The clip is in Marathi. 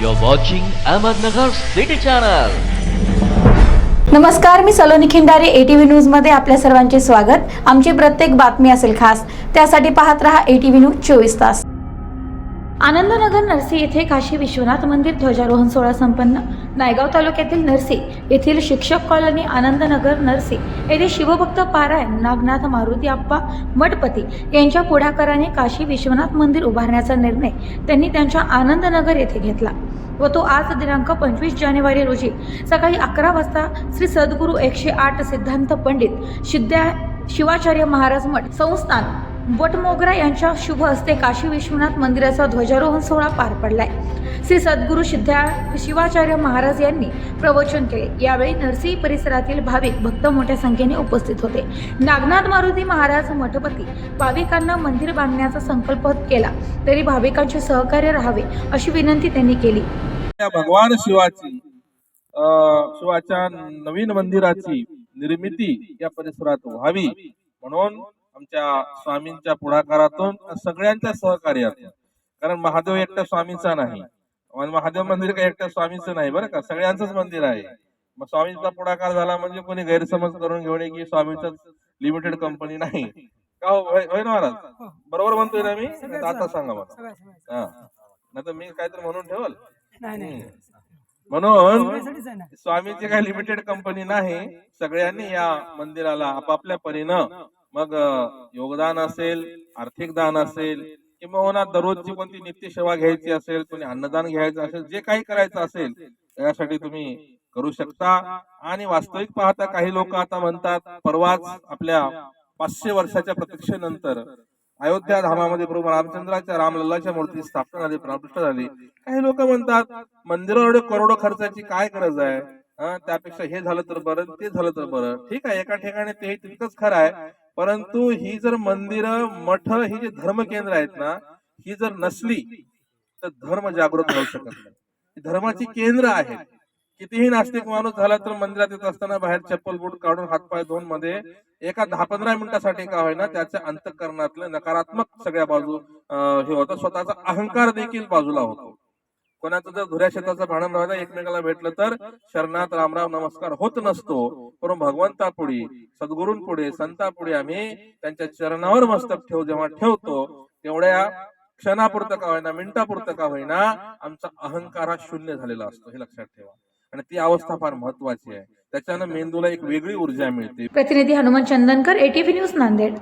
You're watching Ahmednagar City Channel. नमस्कार मी सलोनी खिंडारे एटीव्ही न्यूजमध्ये आपल्या सर्वांचे स्वागत. आमची प्रत्येक बातमी असेल खास त्यासाठी पाहत रहा एटीव्ही न्यूज चोवीस तास. आनंदनगर नरसी येथे काशी विश्वनाथ मंदिर ध्वजारोहण सोहळा संपन्न. नायगाव तालुक्यातील नरसी येथील शिक्षक कॉलनी आनंदनगर नरसी येथे शिवभक्त पारायण नागनाथ मारुती आप्पा मठपती यांच्या पुढाकाराने काशी विश्वनाथ मंदिर उभारण्याचा निर्णय त्यांनी त्यांच्या आनंदनगर येथे घेतला व तो आज दिनांक पंचवीस जानेवारी रोजी सकाळी अकरा वाजता श्री सद्गुरू एकशे आठ सिद्धांत पंडित शिद्या शिवाचार्य महाराज मठ संस्थान वटमोगरा यांच्या शुभ हस्ते काशी विश्वनाथ मंदिराचा ध्वजारोहण सोहळा पार पडलाय. श्री सद्गुरू सिद्ध्या शिवाचार्य महाराज यांनी प्रवचन केले. यावेळी नरसी परिसरातील भाविक भक्त मोठ्या संख्येने उपस्थित होते. नागनाथ मारुती महाराज मठपती भाविकांना मंदिर बांधण्याचा संकल्प केला. तरी भाविकांचे सहकार्य राहावे अशी विनंती त्यांनी केली. भगवान शिवाची अं, शिवाच्या नवीन मंदिराची निर्मिती या परिसरात व्हावी म्हणून आमच्या स्वामींच्या पुढाकारातून सगळ्यांच्या सहकार्यातून कारण महादेव एकट्या स्वामीचा नाही. महादेव मंदिर काही एकट्या स्वामीचं नाही बरं का? सगळ्यांचंच मंदिर आहे. मग स्वामींचा पुढाकार झाला म्हणजे कोणी गैरसमज करून घेऊ नये की स्वामीच लिमिटेड कंपनी नाही. का हो? होय ना महाराज? बरोबर म्हणतोय ना मी? आता सांगा मला. हा. नाही तर मी काहीतरी म्हणून ठेवल. म्हणून स्वामीची काही लिमिटेड कंपनी नाही. सगळ्यांनी या मंदिराला आपापल्या परीनं मग योगदान असेल आर्थिक दान असेल किंवा दररोजची कोणती नित्य सेवा घ्यायची असेल कोणी अन्नदान घ्यायचं असेल जे काही करायचं असेल यासाठी तुम्ही करू शकता. आणि वास्तविक पाहता काही लोक आता म्हणतात परवाच आपल्या पाचशे वर्षाच्या प्रतीक्षेनंतर अयोध्या धामामध्ये प्रभू रामचंद्राच्या रामलल्लाच्या मूर्ती स्थापना झाली प्रतिष्ठा झाली. काही लोक म्हणतात मंदिरावर एवढे करोडो खर्चाची काय गरज आहे? त्यापेक्षा हे झालं तर बरं ते झालं तर बरं. ठीक आहे एका ठिकाणी ते तितकंच खरं आहे. परंतु ही जर मंदिर मठ ही जे धर्म केंद्र आहेत ना ही जर नसली तर धर्म जागृत होऊ शकत नाही. धर्माची केंद्र आहेत. कितीही नास्तिक माणूस झाला तर मंदिरात येत असताना बाहेर चप्पल बूट काढून हातपाय धुवून मध्ये एका दहा पंधरा मिनिटासाठी का होईना त्याच्या अंतकरणातलं नकारात्मक सगळ्या बाजू हे होतं. स्वतःचा अहंकार देखील बाजूला होतो. कोणाचं जर धुऱ्या शेताचं भांडण व्हायला एकमेकाला भेटलं तर शरणात रामराम नमस्कार होत नसतो. पण भगवंतापुढे सद्गुरूंपुढे संतापुढे आम्ही त्यांच्या चरणावर मस्तक ठेव जेव्हा ठेवतो तेवढ्या क्षणापुरतं का होईना मिनिटापुरतं का होईना आमचा अहंकार हा शून्य झालेला असतो हे लक्षात ठेवा. आणि ती अवस्था फार महत्वाची आहे. त्याच्यानं मेंदूला एक वेगळी ऊर्जा मिळते. प्रतिनिधी हनुमान चंदनकर एटीव्ही न्यूज नांदेड.